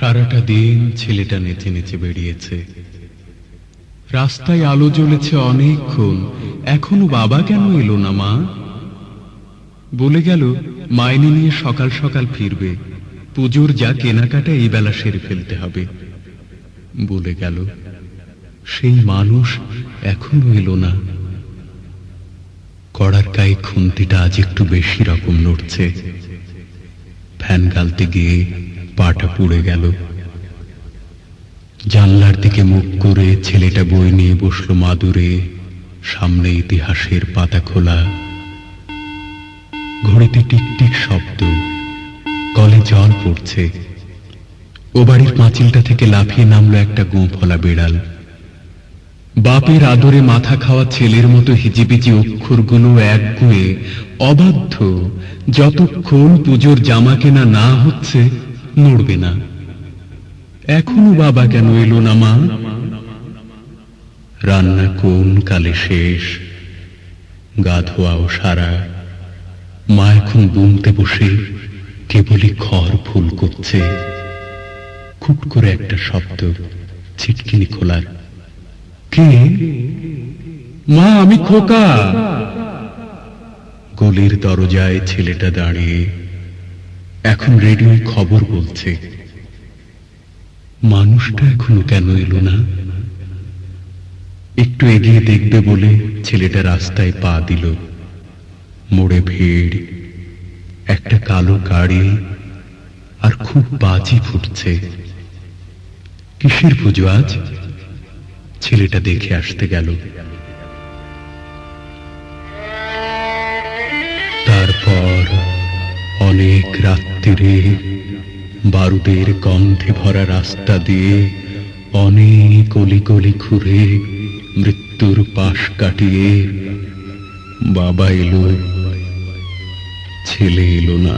সারাটা দিন ছেলেটা নেচে নেচে বেরিয়েছে রাস্তায় আলো জ্বলেছে অনেকক্ষণ। এখনও বাবা কেন এলো না, মা? বলে গেল, মাইনে নিয়ে সকাল সকাল ফিরবে। পুজোর যা কেনাকাটা এই বেলা সেরে ফেলতে হবে। বলে গেল, সেই মানুষ এখনও এলো না। কড়ার গায়ে খুন্তিটা আজ একটু বেশি রকম নড়ছে। ফ্যান গালতে গিয়ে পাটা পুড়ে গেল। জানলার দিকে মুখ করে ছেলেটা বই নিয়ে বসল মাদুরে। সামনে ইতিহাসের পাতা খোলা। ঘড়িতে টিকটিক শব্দ। কলে জল পড়ছে। ও বাড়ির পাঁচিলটা থেকে লাফিয়ে নামলো একটা গোঁফলা বেড়াল। বাপের আদরে মাথা খাওয়া ছেলের মতো হিজিবিজি অক্ষরগুলো এক গুয়ে, অবাধ্য, যতক্ষণ পুজোর জামা কেনা না হচ্ছে নড়বে না। এখনও বাবা কেন এলো না মা? রান্না কোন কালে শেষ? গা ধোয়াও সারা। মা এখন বুনতে বসে, কেবলই খড় ফুল করছে। খুট করে একটা শব্দ ছিটকিনি খোলার। কে? মা, আমি খোকা। গলির দরজায় ছেলেটা দাঁড়িয়ে এখন রেডিওয় খবর বলছে। মানুষটা এখনও কেন এলো না? একটু এগিয়ে দেখবে বলে ছেলেটা রাস্তায় পা দিল। মোড়ে ভিড়। একটা কালো গাড়ি আর খুব বাজি ফুটছে। কিসের পুজো আজ? ছেলেটা দেখে আসতে গেল। তারপর অনেক রাত্রিরে বারুদের গন্ধে ভরা রাস্তা দিয়ে অনেক অলিগলি ঘুরে মৃত্যুর পাশ কাটিয়ে বাবা এলো, ছেলে এলো না।